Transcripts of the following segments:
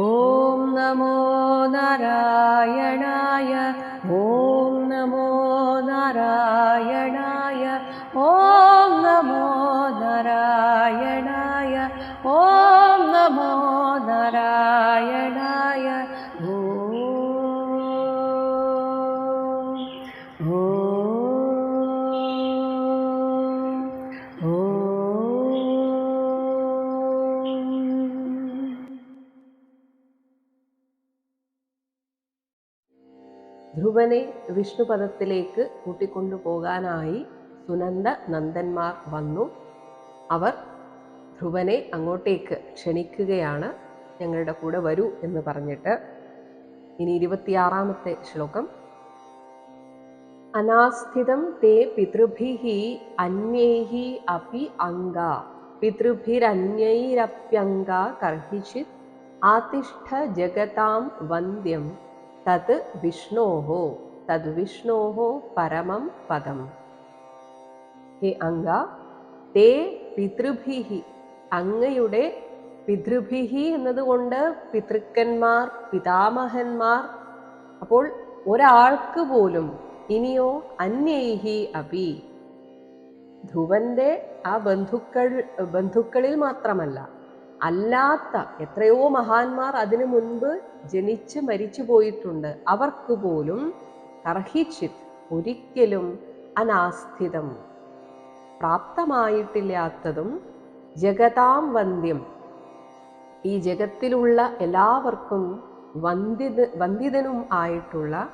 ॐ नमो नारायणाय വിഷ്ണുപദത്തിലേക്ക് കൂട്ടിക്കൊണ്ടുപോകാനായി സുനന്ദ നന്ദന്മാർ വന്നു. അവർ ധ്രുവനെ അങ്ങോട്ടേക്ക് ക്ഷണിക്കുകയാണ്. ഞങ്ങളുടെ കൂടെ വരൂ എന്ന് പറഞ്ഞിട്ട്. ഇനി ഇരുപത്തിയാറാമത്തെ ശ്ലോകം. അനാസ്ഥിതം തേ പിതൃഭിഹി അന്യൈഹി അപി അംഗ. പിതൃഭിരന്യൈരപ്യംഗ കർഹിച്ചിത് ആതിഷ്ഠ ജഗതാം വന്ദ്യം തത് വിഷ്ണോः. തത് വിഷ്ണോः പരമം പദം. ഹേ അംഗ തേ പിതൃഭിഹി അങ്ങയുടെ പിതൃഭിഹി എന്നതുകൊണ്ട് പിതൃക്കന്മാർ പിതാമഹന്മാർ അപ്പോൾ ഒരാൾക്ക് പോലും ഇനിയോ അന്യൈഹി അപി ധ്രുവന്റെ ആ ബന്ധുക്കൾ ബന്ധുക്കളിൽ മാത്രമല്ല അല്ലാത്ത എത്രയോ മഹാന്മാർ അതിനു മുൻപ് ജനിച്ച് മരിച്ചു പോയിട്ടുണ്ട്. അവർക്ക് പോലും കർഹിച്ചിത് ഒരിക്കലും അനാസ്ഥിതം. പ്രാപ്തമായിട്ടില്ലാത്തതും ജഗതാം വന്ദ്യം ഈ ജഗത്തിലുള്ള എല്ലാവർക്കും വന്ദിത വന്ദിതനും ആയിട്ടുള്ള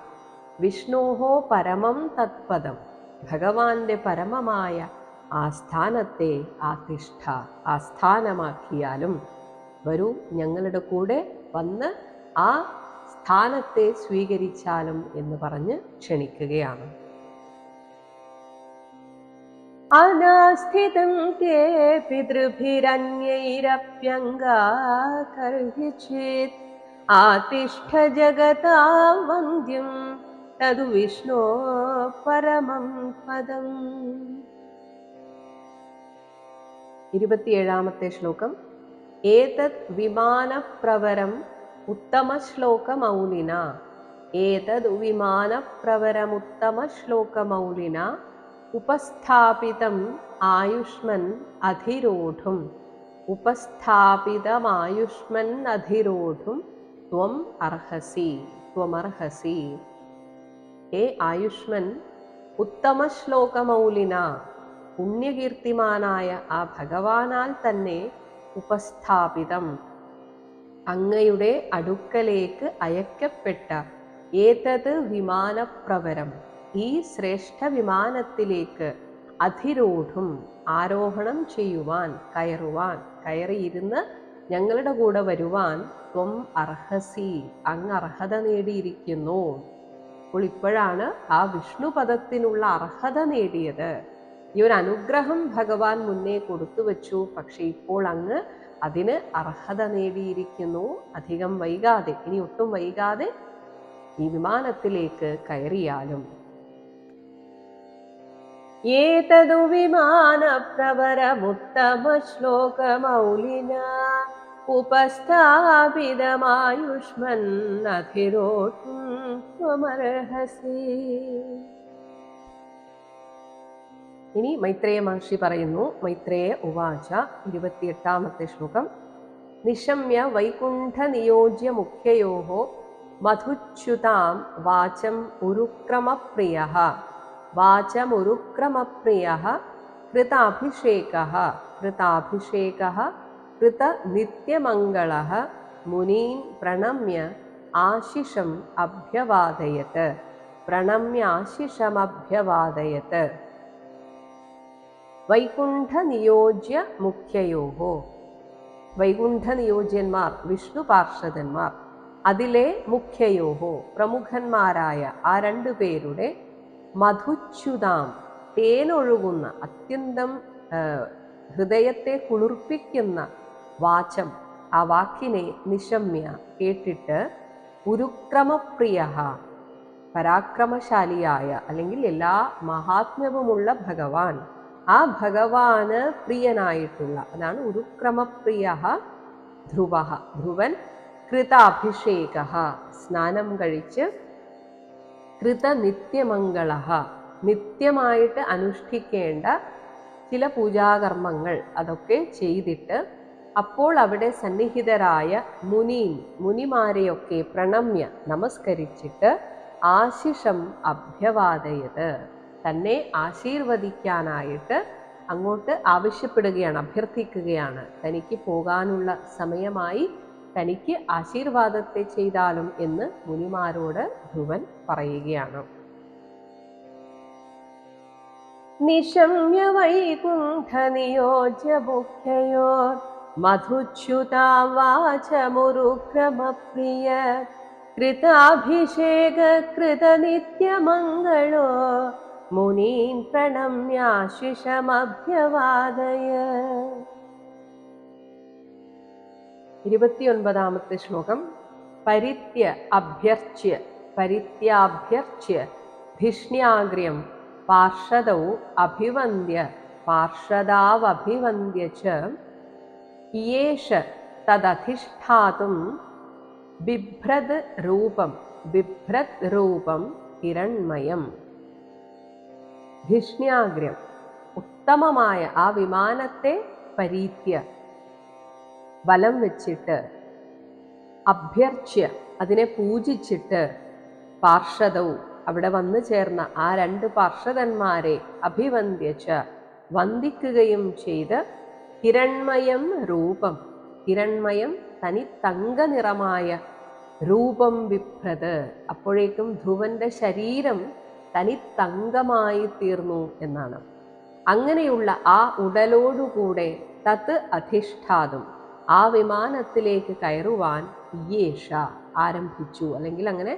വിഷ്ണോഹോ പരമം തത്പദം. ഭഗവാന്റെ പരമമായ ആസ്ഥാനത്തെ സ്ഥാനത്തെ ആതിഷ്ഠ ആസ്ഥാനമാക്കിയാലും വരൂ ഞങ്ങളുടെ കൂടെ വന്ന് ആ സ്ഥാനത്തെ സ്വീകരിച്ചാലും എന്ന് പറഞ്ഞ് ക്ഷണിക്കുകയാണ്. അനാസ്ഥിതം തേ ആതിഷ്ഠ ജഗതാ തതു വിഷ്ണോ പരമം പദം. ഇരുപത്തിയേഴാമത്തെ ശ്ലോകം. ഏതത് വിമാനപ്രവരം ഏതത് വിമാനപ്രവരമുത്തമശ്ലോകമൗലിന ഉപസ്ഥാപിതം ആയുഷ്മൻ അധിരോഢും ഉപസ്ഥാപിതമായുഷ്മൻ അധിരോഢും ത്വം അർഹസി ത്വമർഹസി. ഹേ ആയുഷ്മൻ ഉത്തമശ്ലോകമൗലിന. പുണ്യകീർത്തിമാനായ ആ ഭഗവാനാൽ തന്നെ ഉപസ്ഥാപിതം. അങ്ങയുടെ അടുക്കലേക്ക് അയക്കപ്പെട്ട ഏതത് വിമാനപ്രവരം? ഈ ശ്രേഷ്ഠ വിമാനത്തിലേക്ക് അതിരോഢും ആരോഹണം ചെയ്യുവാൻ കയറുവാൻ കയറിയിരുന്ന് ഞങ്ങളുടെ കൂടെ വരുവാൻ ത്വം അർഹസി അങ്ങ് അർഹത നേടിയിരിക്കുന്നു. അപ്പോൾ ഇപ്പോഴാണ് ആ വിഷ്ണുപദത്തിനുള്ള അർഹത നേടിയത്. ഈ ഒരു അനുഗ്രഹം ഭഗവാൻ മുന്നേ കൊടുത്തു വച്ചു. പക്ഷെ ഇപ്പോൾ അങ്ങ് അതിന് അർഹത നേടിയിരിക്കുന്നു. അധികം വൈകാതെ ഇനി ഒട്ടും വൈകാതെ ഈ വിമാനത്തിലേക്ക് കയറിയാലും. ഏതതു വിമാനപ്രവരമുത്തമ ശ്ലോകമൗലിന ഉപസ്ഥാപിതമായുഷ്മന്നധിരോട്ടും ത്വമർഹസി. ഇനി മൈത്രേയ മഹർഷി പറയുന്നു മൈത്രേയ ഉവാച ഇരുപത്തിയെട്ടാമത്തെ ശ്ലോകം. നിശമ്യ വൈകുണ്ഠ നിയോജ്യ മുഖ്യയോ മധുച്യുതാം വാചം ഉരുക്രമപ്രിയ. വാചമുരുക്രമപ്രിയ കൃതാഭിഷേക. കൃതാഭിഷേക കൃത നിത്യമംഗള മുനീൻ പ്രണമ്യ ആശിഷം അഭ്യവാദയത് പ്രണമ്യാശിഷമഭ്യവാദയത് വൈകുണ്ഠ നിയോജ്യ മുഖ്യയോഹോ. വൈകുണ്ഠ നിയോജ്യന്മാർ വിഷ്ണു പാർഷദന്മാർ. അതിലെ മുഖ്യയോഹോ പ്രമുഖന്മാരായ ആ രണ്ടു പേരുടെ മധുച്യുതാം തേനൊഴുകുന്ന അത്യന്തം ഹൃദയത്തെ കുളിർപ്പിക്കുന്ന വാചം ആ വാക്കിനെ നിശമ്യ കേട്ടിട്ട് ഉരുക്രമപ്രിയ പരാക്രമശാലിയായ അല്ലെങ്കിൽ എല്ലാ മഹാത്മ്യവുമുള്ള ഭഗവാൻ. ആ ഭഗവാന് പ്രിയനായിട്ടുള്ള അതാണ് ഉരുക്രമപ്രിയ ധ്രുവ. ധ്രുവൻ കൃതാഭിഷേക സ്നാനം കഴിച്ച് കൃതനിത്യമംഗള. നിത്യമായിട്ട് അനുഷ്ഠിക്കേണ്ട ചില പൂജാകർമ്മങ്ങൾ അതൊക്കെ ചെയ്തിട്ട് അപ്പോൾ അവിടെ സന്നിഹിതരായ മുനി മുനിമാരെയൊക്കെ പ്രണമ്യ നമസ്കരിച്ചിട്ട് ആശിഷം അഭ്യവാദയത് തന്നെ ആശീർവദിക്കാനായിട്ട് അങ്ങോട്ട് ആവശ്യപ്പെടുകയാണ് അഭ്യർത്ഥിക്കുകയാണ്. തനിക്ക് പോകാനുള്ള സമയമായി തനിക്ക് ആശീർവാദത്തെ ചെയ്താലും എന്ന് മുനിമാരോട് ധ്രുവൻ പറയുകയാണ്. നിശമ്യ വൈകുണ്ഠ നിയോജ്യ മുഖ്യയോർ മധുച്യുതാവാചമുരുക്രമപ്രിയ കൃതാഭിഷേക മുനീൻ പ്രണമ്യാശിഷമഭ്യവാദയ ഇരുപത്തിയൊൻപതാമത്തെ ശ്ലോകം. പരിത്യ അഭ്യർച്ച്യ പരിത്യാഭ്യർച്ച്യ ധിഷ്ണ്യാഗ്ര്യം പാർഷദൗ അഭിവന്ദ്യ പാർഷദാവഭിവന്ദ്യ ച. യേഷ തദധിഷ്ഠാതും ബിഭ്രത് രൂപം ബിഭ്രത് രൂപം ഹിരൺമയം ധിഷ്ണ്യാഗ്രം ഉത്തമമായ ആ വിമാനത്തെ പരീത്യ. ബലം വെച്ചിട്ട് അഭ്യർച്ച്യ അതിനെ പൂജിച്ചിട്ട് പാർഷദവും അവിടെ വന്നു ചേർന്ന ആ രണ്ട് പാർഷദന്മാരെ അഭിവന്ദ്യച്ച് വന്ദിക്കുകയും ചെയ്ത് കിരൺമയം രൂപം. കിരൺമയം തനി തങ്ക നിറമായ രൂപം വിഭ്രത് അപ്പോഴേക്കും ധ്രുവന്റെ ശരീരം തനി തങ്കമായി തീർന്നു എന്നാണ്. അങ്ങനെയുള്ള ആ ഉടലോടുകൂടെ തത്ത് അധിഷ്ഠാതും ആ വിമാനത്തിലേക്ക് കയറുവാൻ യേഷ ആരംഭിച്ചു. അല്ലെങ്കിൽ അങ്ങനെ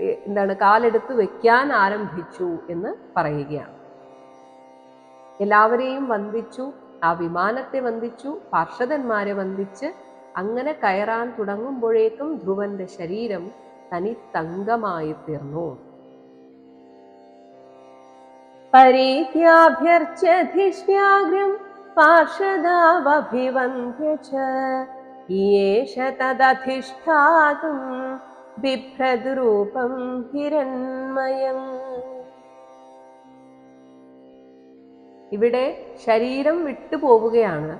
എന്താണ് കാലെടുത്ത് വെക്കാൻ ആരംഭിച്ചു എന്ന് പറയുകയാണ്. എല്ലാവരെയും വന്ദിച്ചു ആ വിമാനത്തെ വന്ദിച്ചു പാർഷദന്മാരെ വന്ദിച്ച് അങ്ങനെ കയറാൻ തുടങ്ങുമ്പോഴേക്കും ധ്രുവന്റെ ശരീരം തനി തങ്കമായി തീർന്നു. പരീത്യാഭ്യർച്ച്യധിഷ്ണ്യാഗ്രം पार्षदावभिवन्द्य च യേഷ तदधिष्ठातुं बिभ्रद्रूपं ഹിരൺമയം ഇവിടെ ശരീരം വിട്ടുപോവുകയാണ്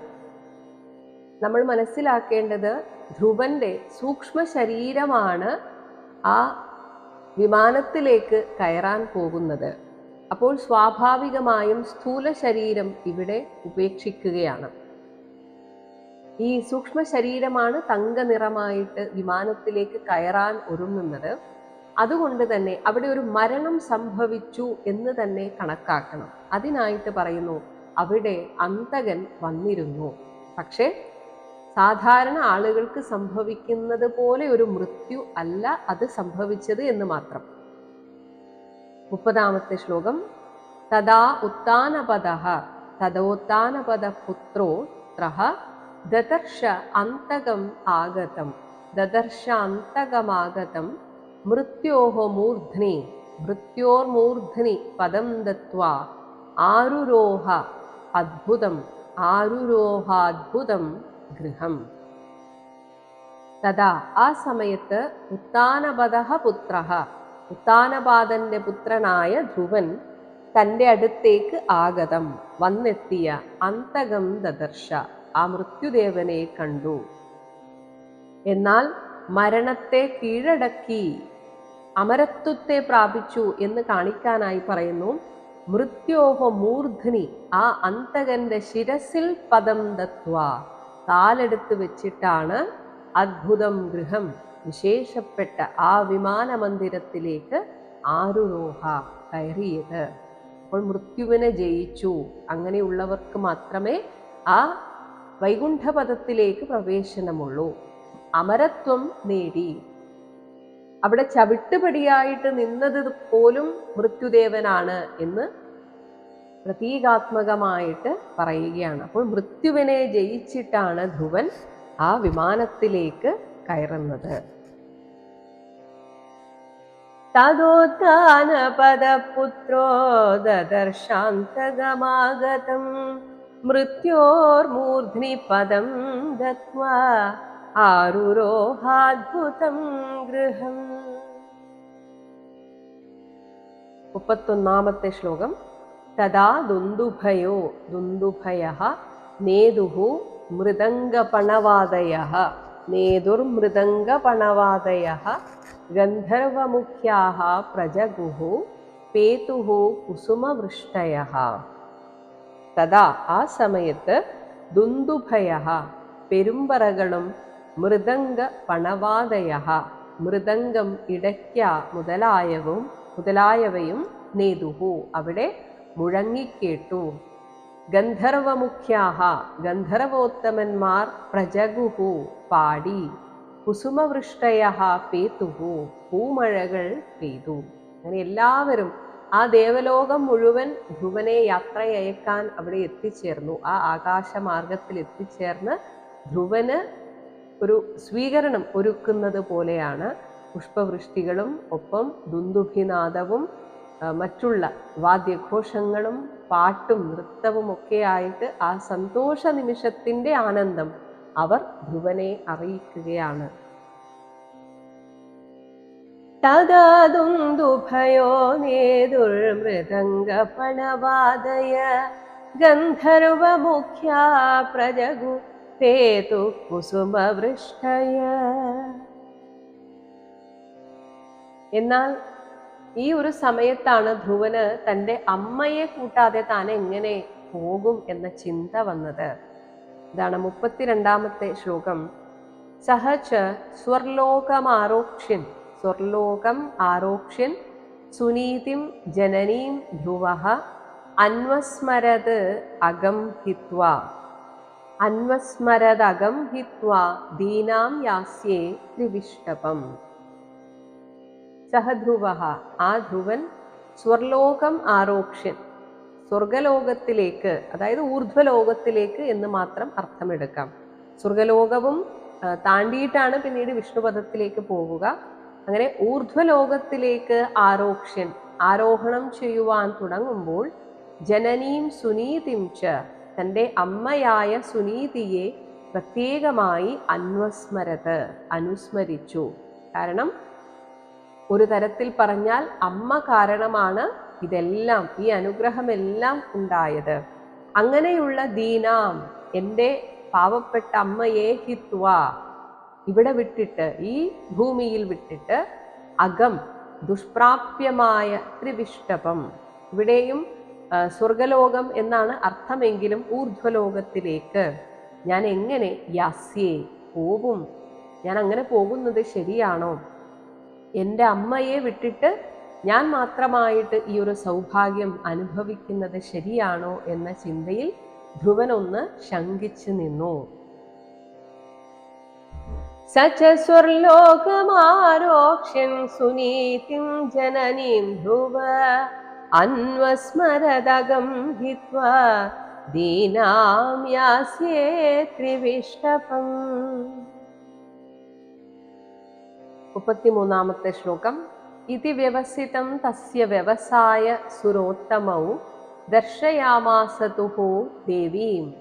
നമ്മൾ മനസ്സിലാക്കേണ്ടത് ധ്രുവന്റെ സൂക്ഷ്മ ശരീരമാണ് ആ വിമാനത്തിലേക്ക് കയറാൻ പോകുന്നത്. അപ്പോൾ സ്വാഭാവികമായും സ്ഥൂല ശരീരം ഇവിടെ ഉപേക്ഷിക്കുകയാണ്. ഈ സൂക്ഷ്മ ശരീരമാണ് തങ്ക നിറമായിട്ട് വിമാനത്തിലേക്ക് കയറാൻ ഒരുങ്ങുന്നത്. അതുകൊണ്ട് തന്നെ അവിടെ ഒരു മരണം സംഭവിച്ചു എന്ന് തന്നെ കണക്കാക്കണം. അതിനായിട്ട് പറയുന്നു അവിടെ അന്തകൻ വന്നിരുന്നു. പക്ഷേ സാധാരണ ആളുകൾക്ക് സംഭവിക്കുന്നത് പോലെ ഒരു മൃത്യു അല്ല അത് സംഭവിച്ചത് എന്ന് മാത്രം. മുപ്പതാമത്തെ ശ്ലോകം. തഥാ ഉത്താനപദ തഥോത്താനപദ പുത്രോ ത്രഹ ദദർശ അന്തകം ആഗതം ദദർശ അന്തകമാഗതം മൃത്യോഹ മൂർധ്നി മൃത്യോർമൂർധ്നി പദം ദത്വാ ആരുരോഹ അദ്ഭുതം ആരുരോഹാദ്ഭുതം ഗൃഹം. തഥാ ആ സമയത്ത് ഉത്താനപദ പുത്ര ഉത്താനപാദന്റെ പുത്രനായ ധ്രുവൻ തന്റെ അടുത്തേക്ക് ആഗതം. വന്നെത്തിയ അന്തകം ദദർശ ആ മൃത്യുദേവനെ കണ്ടു. എന്നാൽ മരണത്തെ കീഴടക്കി അമരത്വത്തെ പ്രാപിച്ചു എന്ന് കാണിക്കാനായി പറയുന്നു മൃത്യോഹ മൂർധനി ആ അന്തകന്റെ ശിരസിൽ പദം ദത്വ കാലെടുത്ത് വെച്ചിട്ടാണ് അദ്ഭുതം ഗൃഹം. വിശേഷപ്പെട്ട ആ വിമാന മന്ദിരത്തിലേക്ക് ആരുരോഹ കയറിയത്. അപ്പോൾ മൃത്യുവിനെ ജയിച്ചു. അങ്ങനെയുള്ളവർക്ക് മാത്രമേ ആ വൈകുണ്ഠപദത്തിലേക്ക് പ്രവേശനമുള്ളൂ. അമരത്വം നേടി. അവിടെ ചവിട്ടുപടിയായിട്ട് നിന്നത് പോലും മൃത്യുദേവനാണ് എന്ന് പ്രതീകാത്മകമായിട്ട് പറയുകയാണ്. അപ്പോൾ മൃത്യുവിനെ ജയിച്ചിട്ടാണ് ധ്രുവൻ ആ വിമാനത്തിലേക്ക് കയറുന്നത്. തദോത്താനപദപുത്രോ ദദർശാന്തഗമാഗതം മൃത്യോർമൂർധ്നി പദം ദത്വാ ഗൃഹം. മുപ്പത്തൊന്നാമത്തെ ശ്ലോകം. തഥാ ദുന്ദുഭയോ ദുന്ദുഭയ നേതുഹു മൃദംഗപണവാദയ. നേതുർമൃദംഗപണവാദയ ഗന്ധർവമുഖ്യാ പ്രജഗുഹു പേതുഹു കുസുമവൃഷ്ടയ. തഥാ ആ സമയത്ത് ദുന്ദുഭയ പെരുമ്പറകളും മൃദംഗ പണവാദയ മൃദംഗം ഇടയ്ക്ക മുതലായവും മുതലായവയും നേതുഹു. അവിടെ മുഴങ്ങിക്കേട്ടു. ഗന്ധർവമുഖ്യാഹ ഗന്ധർവോത്തമന്മാർ പ്രജഗുഹു പാടി. കുസുമവൃഷ്ടയ പേതുഹു പൂമഴകൾ പെയ്തു. അങ്ങനെ എല്ലാവരും ആ ദേവലോകം മുഴുവൻ ധ്രുവനെ യാത്രയയക്കാൻ അവിടെ എത്തിച്ചേർന്നു. ആ ആകാശമാർഗത്തിൽ എത്തിച്ചേർന്ന് ധ്രുവന് ഒരു സ്വീകരണം ഒരുക്കുന്നത് പോലെയാണ് പുഷ്പവൃഷ്ടികളും ഒപ്പം ദുന്ദുഭിനാദവും മറ്റുള്ള വാദ്യഘോഷങ്ങളും പാട്ടും നൃത്തവും ഒക്കെ ആയിട്ട് ആ സന്തോഷ നിമിഷത്തിന്റെ ആനന്ദം അവർ ധ്രുവനെ അറിയിക്കുകയാണ്. തഥാ ദുന്ദുഭയോ നേതുർമൃദംഗപണവാദയ ഗന്ധർവമുഖ്യ പ്രജഗു തേതു കുസുമവൃഷ്ടയ എന്നാൽ ഈ ഒരു സമയത്താണ് ധ്രുവന് തന്റെ അമ്മയെ കൂട്ടാതെ താൻ എങ്ങനെ പോകും എന്ന ചിന്ത വന്നത്. ഇതാണ് മുപ്പത്തിരണ്ടാമത്തെ ശ്ലോകം. സഹച സ്വർലോകമാരോക്ഷ്യൻ സ്വർലോകം ആരോക്ഷ്യൻ സുനീതിം ജനനീം ധ്രുവ അന്വസ്മരത് അകം ഹിത്വ. അന്വസ്മരതകം ഹിത്വ ദീനാം യാസ്യേ ത്രിവിഷ്ടപം സഹധ്രുവ ആ ധ്രുവൻ സ്വർലോകം ആരോക്ഷ്യൻ സ്വർഗലോകത്തിലേക്ക് അതായത് ഊർധ്വലോകത്തിലേക്ക് എന്ന് മാത്രം അർത്ഥമെടുക്കാം. സ്വർഗലോകവും താണ്ടിയിട്ടാണ് പിന്നീട് വിഷ്ണുപദത്തിലേക്ക് പോവുക. അങ്ങനെ ഊർധ്വലോകത്തിലേക്ക് ആരോക്ഷ്യൻ ആരോഹണം ചെയ്യുവാൻ തുടങ്ങുമ്പോൾ ജനനീം സുനീതിം ച തന്റെ അമ്മയായ സുനീതിയെ പ്രത്യേകമായി അന്വസ്മരത് അനുസ്മരിച്ചു. കാരണം ഒരു തരത്തിൽ പറഞ്ഞാൽ അമ്മ കാരണമാണ് ഇതെല്ലാം ഈ അനുഗ്രഹമെല്ലാം ഉണ്ടായത്. അങ്ങനെയുള്ള ദീനാം എന്റെ പാവപ്പെട്ട അമ്മയെ ഹിത്വ. ഇവിടെ വിട്ടിട്ട് ഈ ഭൂമിയിൽ വിട്ടിട്ട് അകം ദുഷ്പ്രാപ്യമായ ത്രിവിഷ്ടപം ഇവിടെയും സ്വർഗലോകം എന്നാണ് അർത്ഥമെങ്കിലും ഊർധ്വലോകത്തിലേക്ക്. ഞാൻ എങ്ങനെ യാസ്യേ പോകും ഞാൻ അങ്ങനെ പോകുന്നത് ശരിയാണോ? എന്റെ അമ്മയെ വിട്ടിട്ട് ഞാൻ മാത്രമായിട്ട് ഈ ഒരു സൗഭാഗ്യം അനുഭവിക്കുന്നത് ശരിയാണോ എന്ന ചിന്തയിൽ ധ്രുവനൊന്ന് ശങ്കിച്ചു നിന്നു. സചസ്വർലോകമാരോക്ഷ്യൻ സുനീതിം ജനനീം ധ്രുവ അന്വസ്മരതകം ഹിത്വ ദീനാം യാസ്യേ ത്രിവിഷ്ടപം മുപ്പത്തിമൂന്നാമത്തെ ശ്ലോകം. ഇതി വ്യവസിതം തസ്യ വ്യവസായ സുരോത്തമൗ ദർശയാമാസതുഹു ദേവീം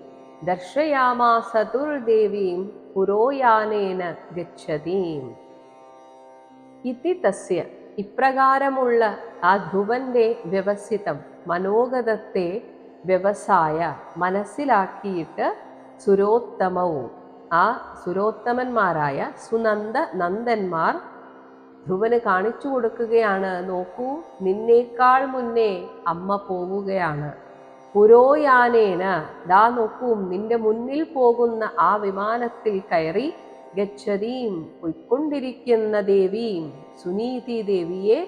ദർശയാമാസതുർദേവീം പുരോയാനേന ഗച്ഛതീം ഇതി തസ്യ ഇപ്രകാരമുള്ള ആ ധ്രുവന്റെ വ്യവസിതം മനോഗതത്തെ വ്യവസായ മനസ്സിലാക്കിയിട്ട് സുരോത്തമവും ആ സുരോത്തമന്മാരായ സുനന്ദ നന്ദന്മാർ ധ്രുവന് കാണിച്ചു കൊടുക്കുകയാണ്. നോക്കൂ നിന്നേക്കാൾ മുന്നേ അമ്മ പോവുകയാണ്. പുരോയാനേന ദാ നോക്കൂ നിന്റെ മുന്നിൽ പോകുന്ന ആ വിമാനത്തിൽ കയറി ഗച്ഛതീം പൊയ്ക്കൊണ്ടിരിക്കുന്ന ദേവീം സുനീതി ദേവിയെ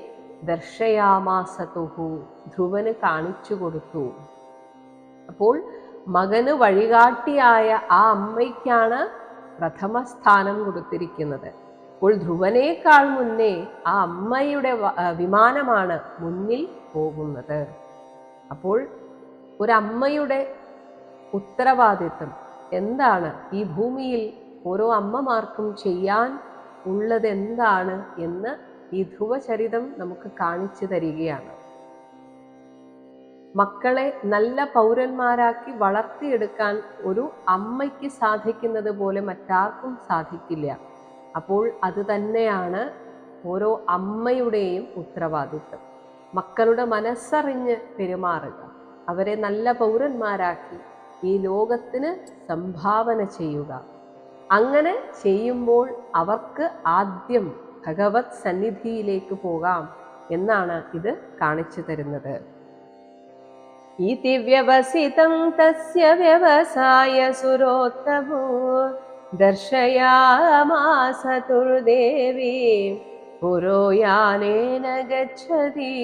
ദർശയാമാസതുഹു. ധ്രുവന് കാണിച്ചു കൊടുത്തു. അപ്പോൾ മകന് വഴികാട്ടിയായ ആ അമ്മയ്ക്കാണ് പ്രഥമ സ്ഥാനം കൊടുത്തിരിക്കുന്നത്. അപ്പോൾ ധ്രുവനേക്കാൾ മുന്നേ ആ അമ്മയുടെ വിമാനമാണ് മുന്നിൽ പോകുന്നത്. അപ്പോൾ ഒരമ്മയുടെ ഉത്തരവാദിത്വം എന്താണ്? ഈ ഭൂമിയിൽ ഓരോ അമ്മമാർക്കും ചെയ്യാൻ ഉള്ളത് എന്താണ് എന്ന് ഈ ധ്രുവചരിതം നമുക്ക് കാണിച്ചു തരികയാണ്. മക്കളെ നല്ല പൗരന്മാരാക്കി വളർത്തിയെടുക്കാൻ ഒരു അമ്മയ്ക്ക് സാധിക്കുന്നത് പോലെ മറ്റാർക്കും സാധിക്കില്ല. അപ്പോൾ അത് തന്നെയാണ് ഓരോ അമ്മയുടെയും ഉത്തരവാദിത്വം മക്കളുടെ മനസ്സറിഞ്ഞ് പെരുമാറുക. അവരെ നല്ല പൗരന്മാരാക്കി ഈ ലോകത്തിന് സംഭാവന ചെയ്യുക. അങ്ങനെ ചെയ്യുമ്പോൾ അവർക്ക് ആദ്യം ഭഗവത് സന്നിധിയിലേക്ക് പോകാം എന്നാണ് ഇത് കാണിച്ചു തരുന്നത്. ഇതി വ്യവസിതം തസ്യ വ്യവസായ സുരോത്തമോ ദർശയാമാസ തുർദേവി പുരോയാനേന गच्छति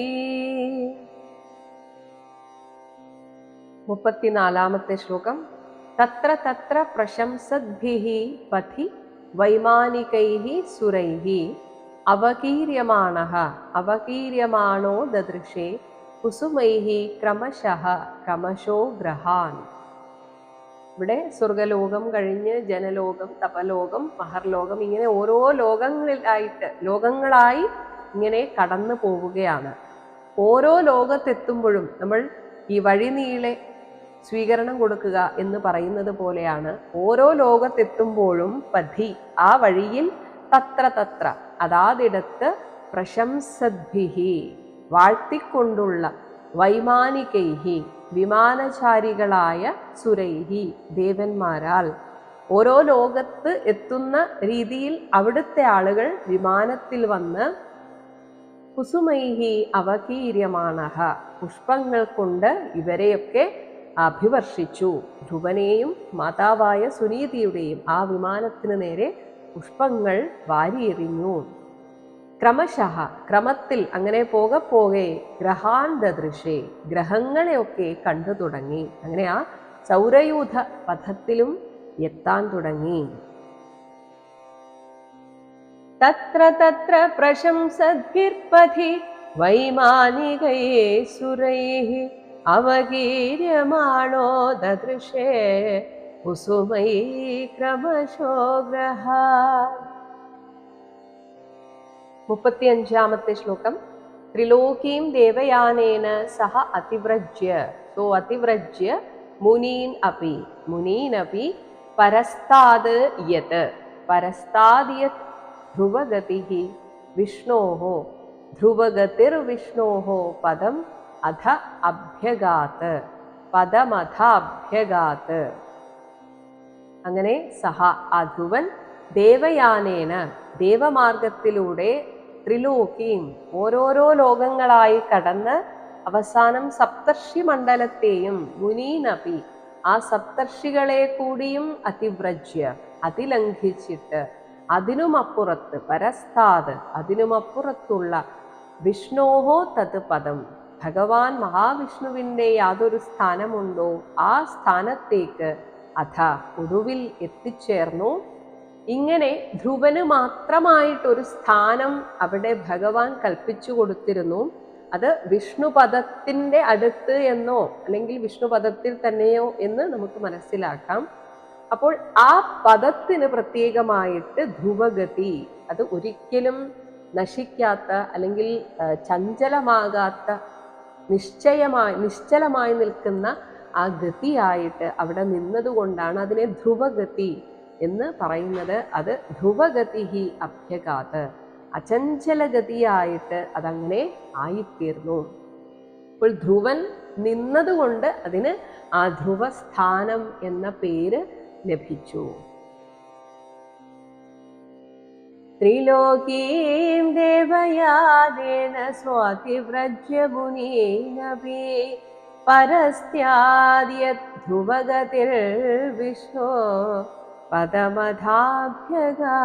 മുപ്പത്തിനാലാമത്തെ ശ്ലോകം. തത്ര തത്ര പ്രശംസദ്ഭിः പഥി വൈമാനികൈः സുരൈः. അവകീര്യമാണः അവകീര്യമാണോ ദദൃശേ കുസുമൈ ക്രമശഃ ക്രമശോ ഗ്രഹാൻ. ഇവിടെ സ്വർഗലോകം കഴിഞ്ഞ് ജനലോകം തപലോകം മഹർലോകം ഇങ്ങനെ ഓരോ ലോകങ്ങളിലായിട്ട് ലോകങ്ങളായി ഇങ്ങനെ കടന്നു പോവുകയാണ്. ഓരോ ലോകത്തെത്തുമ്പോഴും നമ്മൾ ഈ വഴിനീളെ സ്വീകരണം കൊടുക്കുക എന്ന് പറയുന്നത് പോലെയാണ് ഓരോ ലോകത്തെത്തുമ്പോഴും പതി ആ വഴിയിൽ തത്ര തത്ര അതാതിടത്ത് പ്രശംസദ്ഭിഹി വാഴ്ത്തിക്കൊണ്ടുള്ള വൈമാനികൈഹി വിമാനചാരികളായ സുരൈഹി ദേവന്മാരാൽ. ഓരോ ലോകത്ത് എത്തുന്ന രീതിയിൽ അവിടുത്തെ ആളുകൾ വിമാനത്തിൽ വന്ന് കുസുമൈഹി അവകീര്യമാണഹ. പുഷ്പങ്ങൾ കൊണ്ട് ഇവരെയൊക്കെ അഭിവർഷിച്ചു. ധ്രുവനെയും മാതാവായ സുനീതിയുടെയും ആ വിമാനത്തിന് നേരെ പുഷ്പങ്ങൾ വാരിയെറിഞ്ഞു. ക്രമശഃ ക്രമത്തിൽ അങ്ങനെ പോക പോകെ ഗ്രഹാൻ ദൃശേ ഗ്രഹങ്ങളെയൊക്കെ കണ്ടു തുടങ്ങി. അങ്ങനെ ആ സൗരയൂഥ പഥത്തിലും എത്താൻ തുടങ്ങി. തത്ര തത്ര പ്രശംസദ്ഗിർപഥി വൈമാനികൈ സുരൈः അവകീര്യമാണോ ദദൃശേ കുസുമൈ ക്രമശോ ഗ്രഹാ മുപ്പത്തിയഞ്ചാമത്തെ ശ്ലോകം. ത്രിലോകീം ദേവയാനേന സഹ അതിവ്രജ്യ. സോ അതിവ്രജ്യ മുനീൻ അപി. മുനീനപി പരസ്താത് യത്. പരസ്താത് യത് ധ്രുവഗതിः വിഷ്ണോः. ധ്രുവഗതിർവിഷ്ണോः പദം അധ അഭ്യഗാത്ത് പദമധ അഭ്യഗാത്ത് അങ്ങനെ സഹ ആ ധ്രുവൻ ദേവയാനേന ദേവമാർഗത്തിലൂടെ ത്രിലോകീം ഓരോരോ ലോകങ്ങളായി കടന്ന് അവസാനം സപ്തർഷി മണ്ഡലത്തെയും മുനീനപി ആ സപ്തർഷികളെ കൂടിയും അതിവ്രജ്യ അതിലംഘിച്ചിട്ട് അതിനുമപ്പുറത്ത് പരസ്താത് അതിനുമപ്പുറത്തുള്ള വിഷ്ണോഹോ തത് പദം. ഭഗവാൻ മഹാവിഷ്ണുവിന്റെ യാതൊരു സ്ഥാനമുണ്ടോ? ആ സ്ഥാനത്തേക്ക് അഥ ഒടുവിൽ എത്തിച്ചേർന്നു ഇങ്ങനെ ധ്രുവന് മാത്രമായിട്ടൊരു സ്ഥാനം അവിടെ ഭഗവാൻ കൽപ്പിച്ചു കൊടുത്തിരുന്നു. അത് വിഷ്ണുപദത്തിന്റെ അടുത്ത് എന്നോ അല്ലെങ്കിൽ വിഷ്ണുപദത്തിൽ തന്നെയോ എന്ന് നമുക്ക് മനസ്സിലാക്കാം. അപ്പോൾ ആ പദത്തിന് പ്രത്യേകമായിട്ട് ധ്രുവഗതി അത് ഒരിക്കലും നശിക്കാത്ത അല്ലെങ്കിൽ ചഞ്ചലമാകാത്ത നിശ്ചയമായി നിശ്ചലമായി നിൽക്കുന്ന ആ ഗതിയായിട്ട് അവിടെ നിന്നതുകൊണ്ടാണ് അതിനെ ധ്രുവഗതി എന്ന് പറയുന്നത് അത് ധ്രുവഗതി അഭ്യകാത്ത് അചഞ്ചലഗതിയായിട്ട് അതങ്ങനെ ആയിത്തീർന്നു. അപ്പോൾ ധ്രുവൻ നിന്നതുകൊണ്ട് അതിന് ആ ധ്രുവസ്ഥാനം എന്ന പേര് ലഭിച്ചു. ത്രിലോകീം ദേവയാദേന സ്വാതിവ്രജ്യമുനീനപി പരസ്ത്യാദ്യ ധ്രുവഗതിർ വിഷ്ണു പദമധാഭ്യഗാ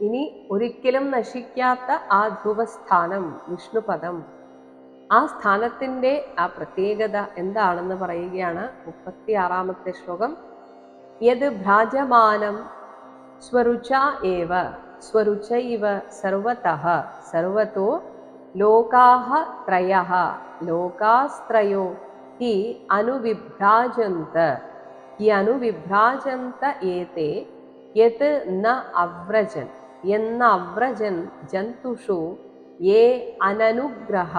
ഇനി ഒരിക്കലും നശിക്കാത്ത ആ ധ്രുവസ്ഥാനം വിഷ്ണുപദം. ആ സ്ഥാനത്തിന്റെ ആ പ്രത്യേകത എന്താണെന്ന് പറയുകയാണ് മുപ്പത്തി ആറാമത്തെ ശ്ലോകം. യത് ഭ്രാജമാനം സ്വരുച ഏവ സ്വരുചൈവ സർവത സർവത്തോ ലോകാഹ ത്രയ ലോകാസ്ത്രയോ ഹി അനുവിഭ്രാജന്ത ഹി അനുവിഭ്രാജന്ത ഏതേ? യത് ന അവ്രജൻ. എന്ന അവ്രജൻ ജന്തുഷു ഏ അനനുഗ്രഹ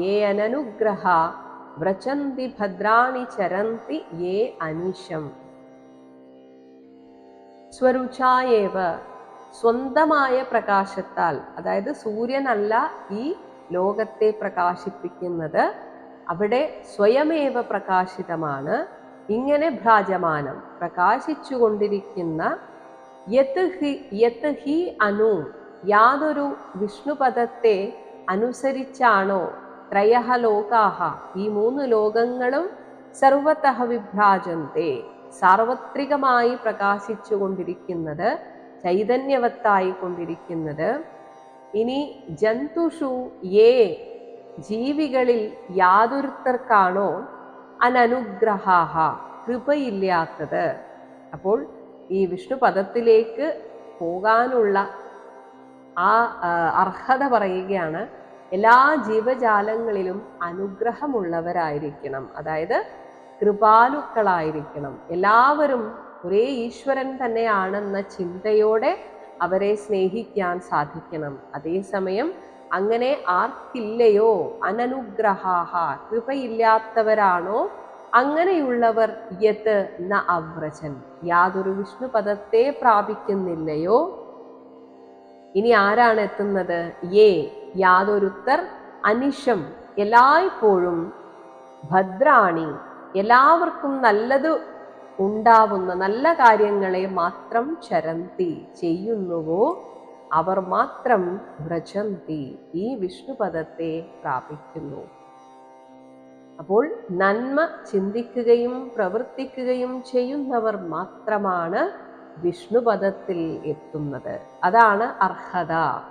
ഏ അനനുഗ്രഹ വ്രചന്തി ഭദ്രാണി ചരന്തി ഏ അനിശം. സ്വരുചായേവ സ്വന്തമായ പ്രകാശത്താൽ അതായത് സൂര്യനല്ല ഈ ലോകത്തെ പ്രകാശിപ്പിക്കുന്നത് അവിടെ സ്വയമേവ പ്രകാശിതമാണ്. ഇങ്ങനെ ഭ്രാജമാനം പ്രകാശിച്ചുകൊണ്ടിരിക്കുന്ന യത് ഹി യത് ഹി അനു യാതൊരു വിഷ്ണുപദത്തെ അനുസരിച്ചാണോ ത്രയഹ ലോകാഹ? ഈ മൂന്ന് ലോകങ്ങളും സർവത്തഹ വിഭ്രാജന്തെ. സാർവത്രികമായി പ്രകാശിച്ചു കൊണ്ടിരിക്കുന്നത് ചൈതന്യവത്തായി കൊണ്ടിരിക്കുന്നത് ഇനി ജന്തുഷു യേ ജീവികളിൽ യാതൊരുത്തർക്കാണോ അനനുഗ്രഹാഹ കൃപയില്ലാത്തത്? അപ്പോൾ ഈ വിഷ്ണു പദത്തിലേക്ക് പോകാനുള്ള ആ അർഹത പറയുകയാണ് എല്ലാ ജീവജാലങ്ങളിലും അനുഗ്രഹമുള്ളവരായിരിക്കണം. അതായത് കൃപാലുക്കളായിരിക്കണം. എല്ലാവരും ഒരേ ഈശ്വരൻ തന്നെയാണെന്ന ചിന്തയോടെ അവരെ സ്നേഹിക്കാൻ സാധിക്കണം. അതേസമയം അങ്ങനെ ആർക്കില്ലയോ? അനനുഗ്രഹാഹ. കൃപയില്ലാത്തവരാണോ? അങ്ങനെയുള്ളവർ യത് ന അവ്രജൻ. യാതൊരു വിഷ്ണുപദത്തെ പ്രാപിക്കുന്നില്ലയോ? ഇനി ആരാണ് എത്തുന്നത്? ഏ യാതൊരുത്തർ അനിഷം എല്ലായ്പ്പോഴും ഭദ്രാണി. എല്ലാവർക്കും നല്ലത് ഉണ്ടാവുന്ന നല്ല കാര്യങ്ങളെ മാത്രം ചരന്തി ചെയ്യുന്നുവോ? അവർ മാത്രം വ്രജന്തി ഈ വിഷ്ണുപദത്തെ പ്രാപിക്കുന്നു. അപ്പോൾ നന്മ ചിന്തിക്കുകയും പ്രവർത്തിക്കുകയും ചെയ്യുന്നവർ മാത്രമാണ് വിഷ്ണുപദത്തിൽ എത്തുന്നത്. അതാണ് അർഹത.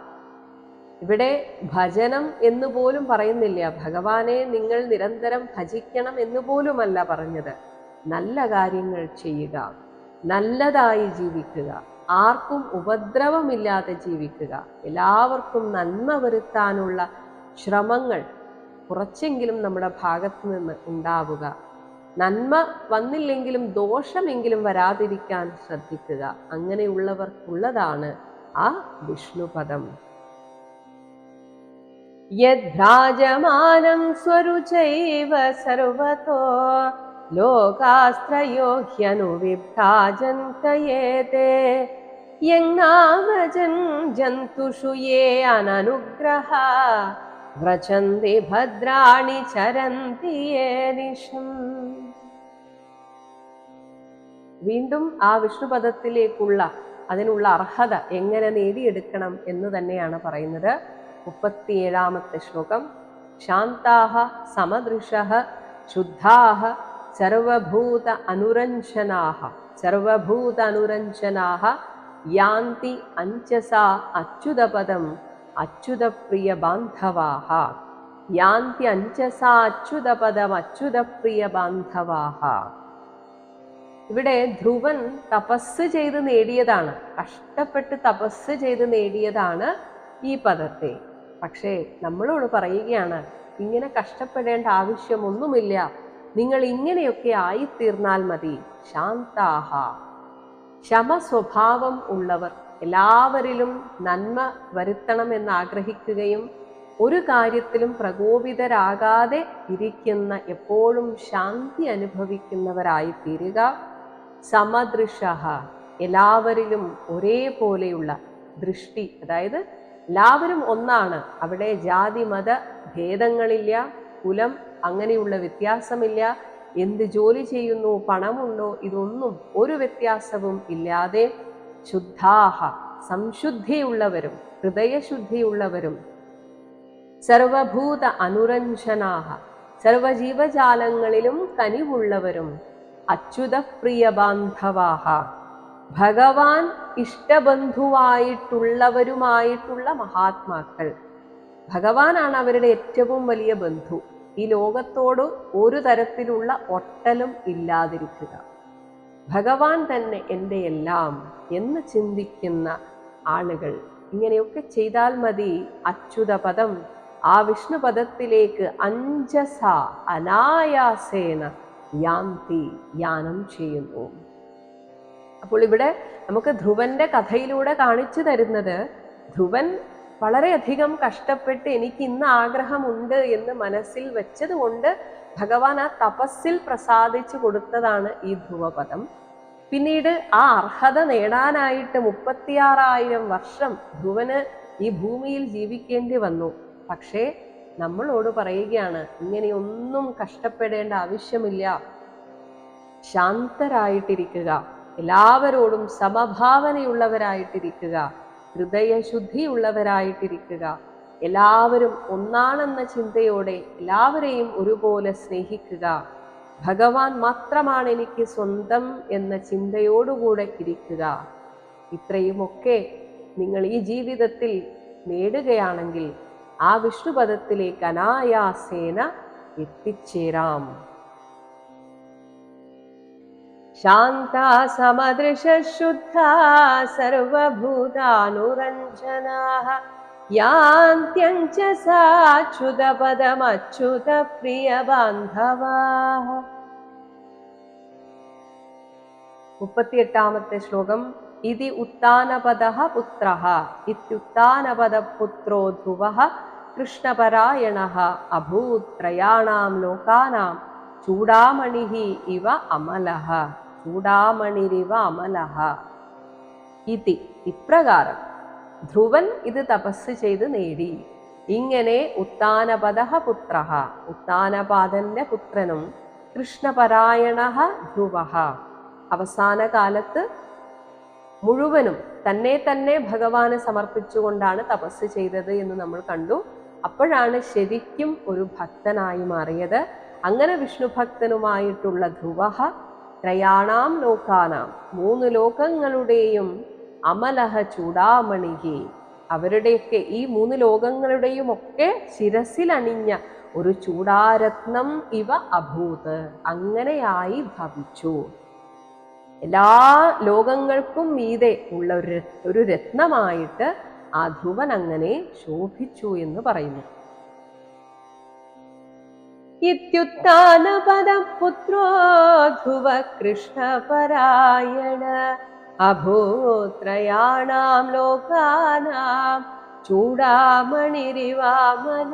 ഇവിടെ ഭജനം എന്ന് പോലും പറയുന്നില്ല. ഭഗവാനെ നിങ്ങൾ നിരന്തരം ഭജിക്കണം എന്ന് പോലുമല്ല പറഞ്ഞത്. നല്ല കാര്യങ്ങൾ ചെയ്യുക നല്ലതായി ജീവിക്കുക. ആർക്കും ഉപദ്രവമില്ലാതെ ജീവിക്കുക. എല്ലാവർക്കും നന്മ വരുത്താനുള്ള ശ്രമങ്ങൾ കുറച്ചെങ്കിലും നമ്മുടെ ഭാഗത്ത് നിന്ന് ഉണ്ടാവുക. നന്മ വന്നില്ലെങ്കിലും ദോഷമെങ്കിലും വരാതിരിക്കാൻ ശ്രദ്ധിക്കുക. അങ്ങനെയുള്ളവർക്കുള്ളതാണ് ആ വിഷ്ണുപദം. യദ്രാജമാനം സ്വരുചൈവ സർവതോ ലോകാസ്ത്രയോ യങ്ങാവജൻ ജന്തുഷു യേ അനനുഗ്രഹ. വ്രചന്തി ഭദ്രാണി ചരന്തി ഏനിഷം വീണ്ടും ആ വിഷ്ണുപദത്തിലേക്കുള്ള അതിനുള്ള അർഹത എങ്ങനെ നേടിയെടുക്കണം എന്ന് തന്നെയാണ് പറയുന്നത്. മുപ്പത്തിയേഴാമത്തെ ശ്ലോകം. ശാന്താഹ സമദൃശ ശുദ്ധാഹ സർവഭൂത അനുരഞ്ജനാഹ സർവഭൂത അനുരഞ്ജനാഹ യാന്തി അഞ്ചസ അച്യുതപദം അച്യുതപ്രിയ ബാന്ധവാഹ. യാന്തി അഞ്ചസ അച്യുതപദം അച്യുതപ്രിയ ബാന്ധവാഹ. ഇവിടെ ധ്രുവൻ തപസ് ചെയ്ത് നേടിയതാണ്. കഷ്ടപ്പെട്ട് തപസ് ചെയ്ത് നേടിയതാണ് ഈ പദത്തെ. പക്ഷേ നമ്മളോട് പറയുകയാണ് ഇങ്ങനെ കഷ്ടപ്പെടേണ്ട ആവശ്യമൊന്നുമില്ല. നിങ്ങൾ ഇങ്ങനെയൊക്കെ ആയിത്തീർന്നാൽ മതി. ശാന്താഹ. ശമ സ്വഭാവം ഉള്ളവർ എല്ലാവരിലും നന്മ വരുത്തണമെന്ന് ആഗ്രഹിക്കുകയും ഒരു കാര്യത്തിലും പ്രകോപിതരാകാതെ ഇരിക്കുന്ന എപ്പോഴും ശാന്തി അനുഭവിക്കുന്നവരായി തീരുക സമദൃശ. എല്ലാവരിലും ഒരേപോലെയുള്ള ദൃഷ്ടി അതായത് എല്ലാവരും ഒന്നാണ്. അവിടെ ജാതി മത ഭേദങ്ങളില്ല കുലം അങ്ങനെയുള്ള വ്യത്യാസമില്ല. എന്ത് ജോലി ചെയ്യുന്നു? പണമുണ്ടോ? ഇതൊന്നും ഒരു വ്യത്യാസവും ഇല്ലാതെ ശുദ്ധാഹ സംശുദ്ധിയുള്ളവരും ഹൃദയശുദ്ധിയുള്ളവരും സർവഭൂത അനുരഞ്ജനാഹ സർവജീവജാലങ്ങളിലും കനിവുള്ളവരും അച്യുതപ്രിയ ബാന്ധവാഹ ഭഗവാൻ ഇഷ്ടബന്ധുവായിട്ടുള്ളവരുമായിട്ടുള്ള മഹാത്മാക്കൾ. ഭഗവാനാണ് അവരുടെ ഏറ്റവും വലിയ ബന്ധു. ഈ ലോകത്തോട് ഒരു തരത്തിലുള്ള ഒട്ടലും ഇല്ലാതിരിക്കുക. ഭഗവാൻ തന്നെ എന്റെ എല്ലാം എന്ന് ചിന്തിക്കുന്ന ആളുകൾ ഇങ്ങനെയൊക്കെ ചെയ്താൽ മതി. അച്യുതപദം ആ വിഷ്ണുപദത്തിലേക്ക് അഞ്ചസ അനായാസേന യാന്തി യാനം ചെയ്യുന്നു. അപ്പോൾ ഇവിടെ നമുക്ക് ധ്രുവന്റെ കഥയിലൂടെ കാണിച്ചു തരുന്നത് ധ്രുവൻ വളരെയധികം കഷ്ടപ്പെട്ട് എനിക്ക് ഇന്ന് ആഗ്രഹമുണ്ട് എന്ന് മനസ്സിൽ വെച്ചതുകൊണ്ട് ഭഗവാൻ ആ തപസ്സിൽ പ്രസാദിച്ചു കൊടുത്തതാണ് ഈ ധ്രുവപദം. പിന്നീട് ആ അർഹത നേടാനായിട്ട് മുപ്പത്തിയാറായിരം വർഷം ധ്രുവന് ഈ ഭൂമിയിൽ ജീവിക്കേണ്ടി വന്നു. പക്ഷേ നമ്മളോട് പറയുകയാണ് ഇങ്ങനെയൊന്നും കഷ്ടപ്പെടേണ്ട ആവശ്യമില്ല. ശാന്തരായിട്ടിരിക്കുക. എല്ലാവരോടും സമഭാവനയുള്ളവരായിട്ടിരിക്കുക. ഹൃദയശുദ്ധിയുള്ളവരായിട്ടിരിക്കുക. എല്ലാവരും ഒന്നാണെന്ന ചിന്തയോടെ എല്ലാവരെയും ഒരുപോലെ സ്നേഹിക്കുക. ഭഗവാൻ മാത്രമാണ് എനിക്ക് സ്വന്തം എന്ന ചിന്തയോടുകൂടെ ഇരിക്കുക. ഇത്രയുമൊക്കെ നിങ്ങൾ ഈ ജീവിതത്തിൽ നേടുകയാണെങ്കിൽ ആ വിഷ്ണുപദത്തിലേക്ക് അനായാസേന എത്തിച്ചേരാം. शान्ता समदृशशुद्धा सर्वभूतानुरञ्जनाः। यान्त्यञ्च साच्युतपदमच्युतप्रियबान्धवाः अच्युतप्रियबान्धवाः श्लोकम् इति उत्तानपदः पुत्रः इत्युत्तानपदपुत्रो ध्रुवः कृष्णपरायणः अभूत् त्रयाणां लोकानां चूडामणिः इव अमलः। ഇവ അമലഃ ചൂടാമണിരിവ അമലഹ ഇതി ഇപ്രകാരം ധ്രുവൻ ഇത് തപസ് ചെയ്ത് നേടി. ഇങ്ങനെ ഉത്താനപദ പുത്ര ഉത്താനപാദന്റെ പുത്രനും കൃഷ്ണപരായണ ധ്രുവ അവസാന കാലത്ത് മുഴുവനും തന്നെ തന്നെ ഭഗവാന് സമർപ്പിച്ചുകൊണ്ടാണ് തപസ് ചെയ്തത് എന്ന് നമ്മൾ കണ്ടു. അപ്പോഴാണ് ശരിക്കും ഒരു ഭക്തനായി മാറിയത്. അങ്ങനെ വിഷ്ണു ഭക്തനുമായിട്ടുള്ള ധ്രുവ ത്രയാണാം ലോകാനാം. മൂന്ന് ലോകങ്ങളുടെയും അമലഹ ചൂടാമണിഹി അവരുടെയൊക്കെ ഈ മൂന്ന് ലോകങ്ങളുടെയും ഒക്കെ ശിരസിലണിഞ്ഞ ഒരു ചൂടാരത്നം ഇവ അഭൂത്. അങ്ങനെയായി ഭവിച്ചു. എല്ലാ ലോകങ്ങൾക്കും മീതെ ഉള്ള ഒരു ഒരു രത്നമായിട്ട് ആ ധ്രുവൻ അങ്ങനെ ശോഭിച്ചു എന്ന് പറയുന്നു. इत्युत्थानपदपुत्रो ध्रुवकृष्णपरायण कृष्ण लोकानां चूडामणिरिवामन।